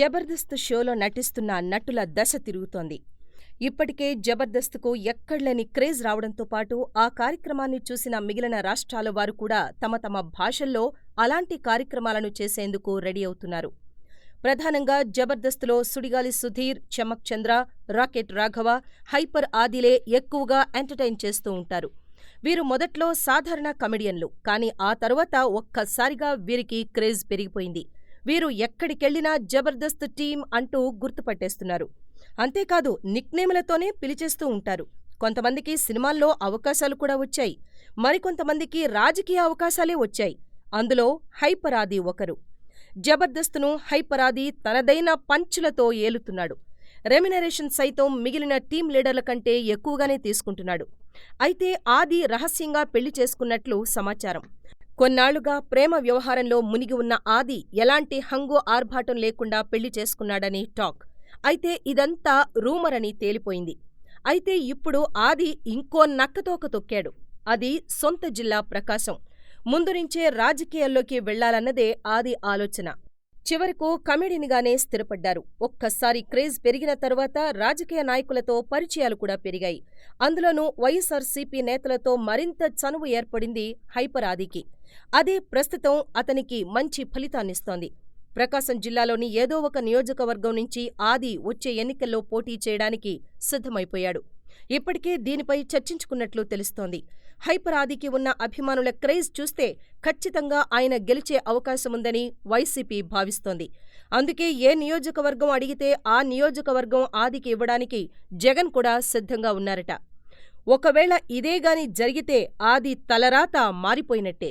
జబర్దస్త్ షోలో నటిస్తున్న నటుల దశ తిరుగుతోంది. ఇప్పటికే జబర్దస్త్కు ఎక్కడలేని క్రేజ్ రావడంతో పాటు ఆ కార్యక్రమాన్ని చూసిన మిగిలిన రాష్ట్రాల వారు కూడా తమ తమ భాషల్లో అలాంటి కార్యక్రమాలను చేసేందుకు రెడీ అవుతున్నారు. ప్రధానంగా జబర్దస్త్లో సుడిగాలి సుధీర్, చమక్ చంద్ర, రాకెట్ రాఘవ, హైపర్ ఆదిలే ఎక్కువగా ఎంటర్టైన్ చేస్తూ ఉంటారు. వీరు మొదట్లో సాధారణ కమెడియన్లు. కానీ ఆ తరువాత ఒక్కసారిగా వీరికి క్రేజ్ పెరిగిపోయింది. వీరు ఎక్కడికెళ్ళినా జబర్దస్త్ టీం అంటూ గుర్తుపట్టేస్తున్నారు. అంతేకాదు నిక్నేములతోనే పిలిచేస్తూ ఉంటారు. కొంతమందికి సినిమాల్లో అవకాశాలు కూడా వచ్చాయి. మరికొంతమందికి రాజకీయ అవకాశాలే వచ్చాయి. అందులో హైపర్ ఆది ఒకరు. జబర్దస్త్ను హైపర్ ఆది తనదైన పంచులతో ఏలుతున్నాడు. రెమ్యునరేషన్ సైతం మిగిలిన టీం లీడర్ల కంటే ఎక్కువగానే తీసుకుంటున్నాడు. అయితే ఆది రహస్యంగా పెళ్ళి చేసుకున్నట్లు సమాచారం. కొన్నాళ్ళుగా ప్రేమ వ్యవహారంలో మునిగి ఉన్న ఆది ఎలాంటి హంగు ఆర్భాటం లేకుండా పెళ్ళి చేసుకున్నాడని టాక్. అయితే ఇదంతా రూమర్ అని తేలిపోయింది. అయితే ఇప్పుడు ఆది ఇంకో నక్కతోక తొక్కాడు. అది సొంత జిల్లా ప్రకాశం. ముందు నుంచే రాజకీయాల్లోకి వెళ్ళాలన్నదే ఆది ఆలోచన. చివరకు కమెడీనిగానే స్థిరపడ్డారు. ఒక్కసారి క్రేజ్ పెరిగిన తరువాత రాజకీయ నాయకులతో పరిచయాలు కూడా పెరిగాయి. అందులోనూ వైఎస్ఆర్సీపీ నేతలతో మరింత చనువు ఏర్పడింది హైపర్ ఆదికి. అదే ప్రస్తుతం అతనికి మంచి ఫలితాన్నిస్తోంది. ప్రకాశం జిల్లాలోని ఏదో ఒక నియోజకవర్గం నుంచి ఆది వచ్చే ఎన్నికల్లో పోటీ చేయడానికి సిద్ధమైపోయాడు. ఇప్పటికే దీనిపై చర్చించుకున్నట్లు తెలుస్తోంది. హైపర్ ఆదికి ఉన్న అభిమానుల క్రేజ్ చూస్తే ఖచ్చితంగా ఆయన గెలిచే అవకాశముందని వైసీపీ భావిస్తోంది. అందుకే ఏ నియోజకవర్గం అడిగితే ఆ నియోజకవర్గం ఆదికి ఇవ్వడానికి జగన్ కూడా సిద్ధంగా ఉన్నారట. ఒకవేళ ఇదేగాని జరిగితే ఆది తలరాత మారిపోయినట్టే.